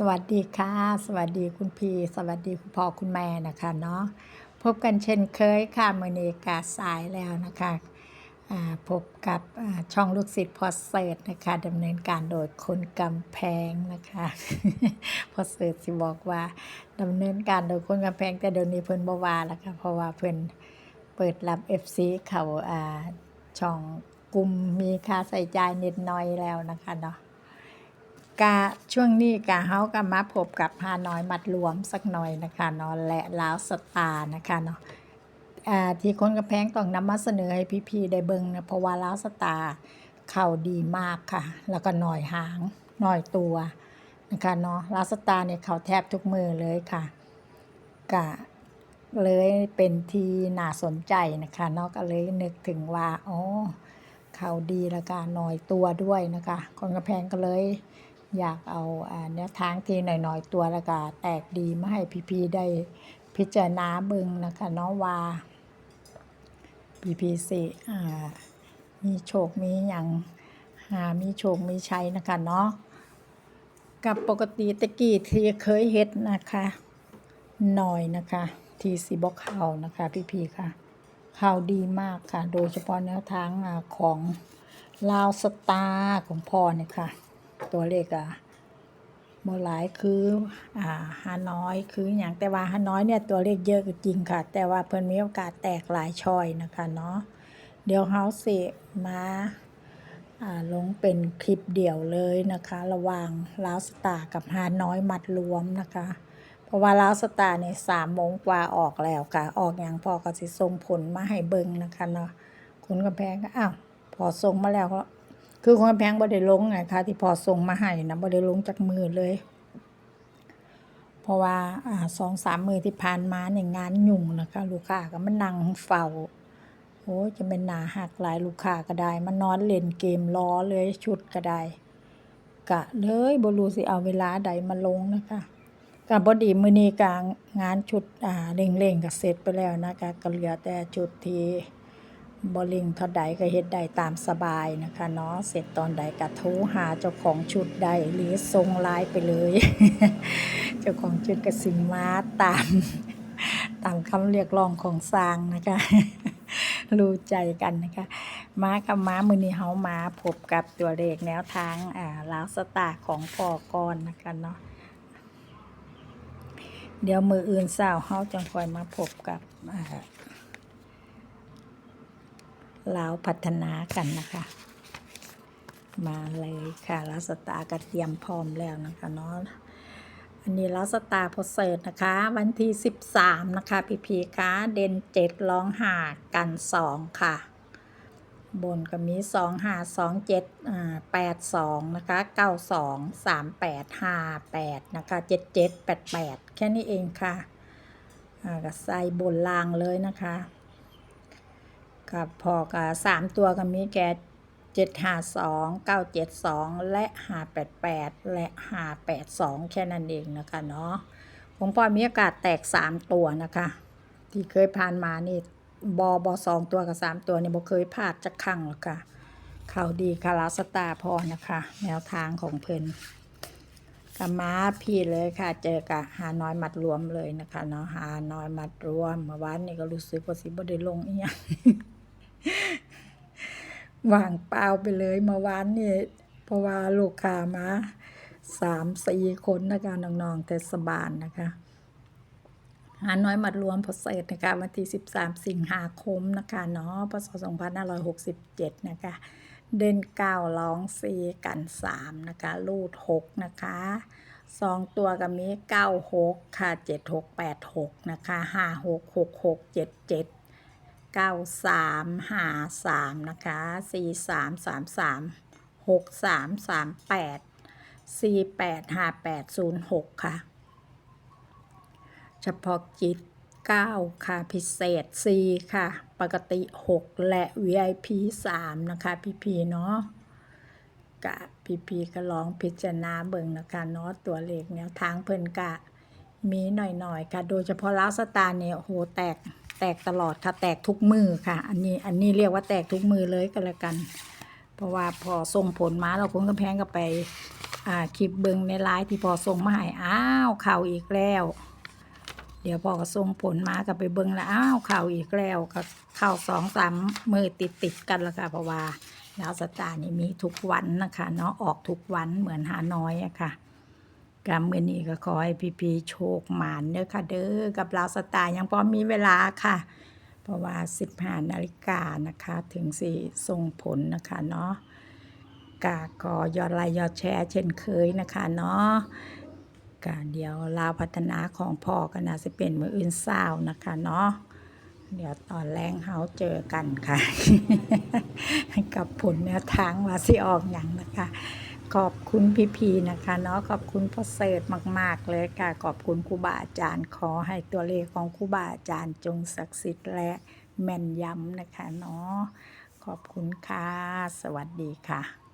สวัสดีค่ะ สวัสดีคุณพีสวัสดีคุณพ่อคุณแม่นะคะเนาะพบกันเช่นเคยค่ะมือเนกาสายแล้วนะคะพบกับช่องลูกศิษย์พอเสิร์ตนะคะดำเนินการโดยคนกำแพงนะคะพอเสิร์ตสิบอกว่าดำเนินการโดยคนกำแพงแต่เดี๋ยวนี้เพิ่นบวาแล้วค่ะเพราะว่าเพิ่นเปิดรับ FC เขาอ่าช่องกลุ่มมีค่าใส่ใจนิดน่อยแล้วนะคะเนาะ กะช่วงนี้กะเฮาก็มาพบกับฮานอยมัดรวมสักหน่อยนะคะเนาะและลาวสตาร์นะคะเนาะอ่าที่คนกระแพงต้องนำมาเสนอให้พี่ๆได้เบิ่งนะเพราะว่าลาวสตาร์เข้าดีมากค่ะ แล้วก็หน่อยหางหน่อยตัวนะคะเนาะลาวสตาร์เนี่ยเข้าแทบทุกมือเลยค่ะกะเลยเป็นที่น่าสนใจนะคะเนาะก็เลยนึกถึงว่าอ๋อเขาดีแล้วก็หน่อยตัวด้วยนะคะ คนกระแพงก็เลย อยากเอาอ่าแนวทางที่หน่อยๆตัวแล้วก็แตกดีมาให้พี่ๆได้พิจารณาเบิ่งนะคะเนาะว่าพี่ๆสิอ่มีโชคมีหยังหามีโชคมีชัยนะคะเนาะกับปกติตะกี้ที่เคยเฮ็ดนะคะหน่อยนะคะทีสิบ่เข้านะคะพี่ๆค่ะเข้าดีมากค่ะ โดยเฉพาะแนวทางของลาวสตาร์ของพ่อเนี่ยค่ะ ตัวเลขอะบ่หลายคืออ่าฮาน้อยคืออย่างแต่ว่าฮาน้อยเนี่ยตัวเลขเยอะก็จริงค่ะ แต่ว่าเพิ่นมีโอกาสแตกหลายชอยนะคะเนาะเดี๋ยวเฮาสิมาอ่าลงเป็นคลิปเดี่ยวเลยนะคะ ระหว่างลาวสตาร์กับฮาน้อยมัดรวมนะคะ เพราะว่าลาวสตาร์เนี่ยสามโมงกว่าออกแล้วค่ะ ออกอย่างพอก็สิส่งผลมาให้เบิ่งนะคะเนาะคุณกำแพงก็อ้าวพอส่งมาแล้วก็ คือคนแพงบ่ได้ลงไงคะที่พอส่งมาให้นะบ่ได้ลงจากมือเลย เพราะว่าอ่าสองสามมือที่ผ่านมาเนี่ยงานยุ่งนะคะ ลูกค้าก็มานั่งเฝ้าโอ้จะเป็นหนาหักหลายลูกค้าก็ได้มานอนเล่นเกมรอเลยชุดก็ได้กะเลยบ่รู้สิเอาเวลาใดมาลงนะคะก็บ่ดีมือนี้ก็งานชุดอ่าเร่งๆก็เสร็จไปแล้วนะคะก็เหลือแต่ชุดที่ บอลิงเท่าใดก็เฮ็ดได้ตามสบายนะคะเนาะเสร็จตอนใดก็โทรหาเจ้าของชุดได้หรือส่งไลน์ไปเลย เจ้าของชุดก็สิมาตามตามคำเรียกร้องของสร้างนะคะรู้ใจกันนะคะมากับม้ามือนี้เฮามาพบกับตัวเลขแนวทางอ่าลาวสตาของพ่อกรนะคะเนาะเดี๋ยวมืออื่นเช้าเฮาจังคอยมาพบกับอ่า ลาวพัฒนากันนะคะ มาเลยค่ะลาสตาร์ก็เตรียมพร้อมแล้วนะคะเนาะอันนี้ลาสตาร์พอเสิร์ตนะคะ วันที่ 13 นะคะ พีพีคะเด่น7ร้องหากัน 2 ค่ะ บนก็มี 2 5 2 7อ่า8 2 นะคะ 9 2 3 8 5 8 นะคะ 7 7 8 8 แค่นี้เองค่ะอ่าก็ใส่บนล่างเลยนะคะ กับพอกับสามตัวก็มีแก่เจ็ดห้าสองเก้าเจ็ดสองและห้าแปดแปดและห้าแปดสองแค่นั้นเองนะคะเนาะของพอมีโอกาสแตกสามตัวนะคะ ที่เคยผ่านมานี่บอบอสองตัวกับสามตัวนี่บ่เคยพลาดจะครั้งหรอกค่ะเขาดีคาราสตาพอนะคะ แนวทางของเพิ่นกับมาพี่เลยค่ะ เจอกับหาน้อยมัดรวมเลยนะคะเนาะหาน้อยมัดรวมเมื่อวานนี่ก็รู้สึกว่าสิบ่ได้ลงอีหยัง ว่างเปล่าไปเลยเมื่อวานนี่เพราะว่าลูกค้ามาสามสี่คนนะคะน้องๆเทศบาลนะคะ หาน้อยมัดรวมพอเศษนะคะวันที่13สิงหาคมนะคะเนาะพศ2567นห้าร้อยหกสิบเจ็ดนะคะ เด่นเก้าร้องสี่กันสามนะคะลูดหกนะคะสองตัวก็มีเก้าหกค่ะเจ็ดหกแปดหกนะคะห้าหกหกหกเจ็ดเจ็ด เก้าสามหาสามนะคะสี่สามสามสามหกสามสามแปดสี่แปดห้าแปดศูนย์หกค่ะ เฉพาะกิจเก้าค่ะพิเศษสี่ค่ะ ปกติหกและ VIP สามนะคะพี่พีเนาะกะพี่พีก็ลองพิจารณาเบิ่งนะคะเนาะตัวเลขแนวทางเพิ่นกะมีหน่อยๆค่ะ โดยเฉพาะล้าสตาร์เนี่ยโหแตก แตกตลอดค่ะ แตกทุกมือค่ะ อันนี้อันนี้เรียกว่าแตกทุกมือเลยก็แล้วกัน เพราะว่าพอส่งผลมาเราคงกำแพงก็ไปอ่าคลิปเบิงในไลน์ที่พอส่งมาให้อ้าวเข่าอีกแล้ว เดี๋ยวพอก็ส่งผลมาก็ไปเบิงแล้วอ้าวเข่าอีกแล้วก็เข้าสองสามมือติดติดกันล้วค่ะเพราะว่าดาวสตาร์นี่มีทุกวันนะคะเนาะออกทุกวันเหมือนหาน้อยอะค่ะ กำมือนี้ก็ขอให้พี่พีโชคหมานเด้อค่ะ เด้อกับลาวสตาร์ยังพอมีเวลาค่ะ เพราะว่า 15นาฬิกานะคะ ถึงสิส่งผลนะคะเนาะกาก็ยอดไลค์ยอดแชร์เช่นเคยนะคะเนาะกาเดี๋ยวลาวพัฒนาของพ่อก็น่าจะเป็นมืออื่นเศร้านะคะเนาะเดี๋ยวตอนแรงเฮาเจอกันค่ะ กับผลแนวทางว่าสิออกอย่างนะคะ ขอบคุณพี่พีนะคะเนาะขอบคุณพ่อเสดมาก ๆ เลยค่ะ ขอบคุณครูบาอาจารย์ขอให้ตัวเลขของครูบาอาจารย์จงศักดิ์สิทธิ์และแม่นยำนะคะเนาะขอบคุณค่ะ สวัสดีค่ะ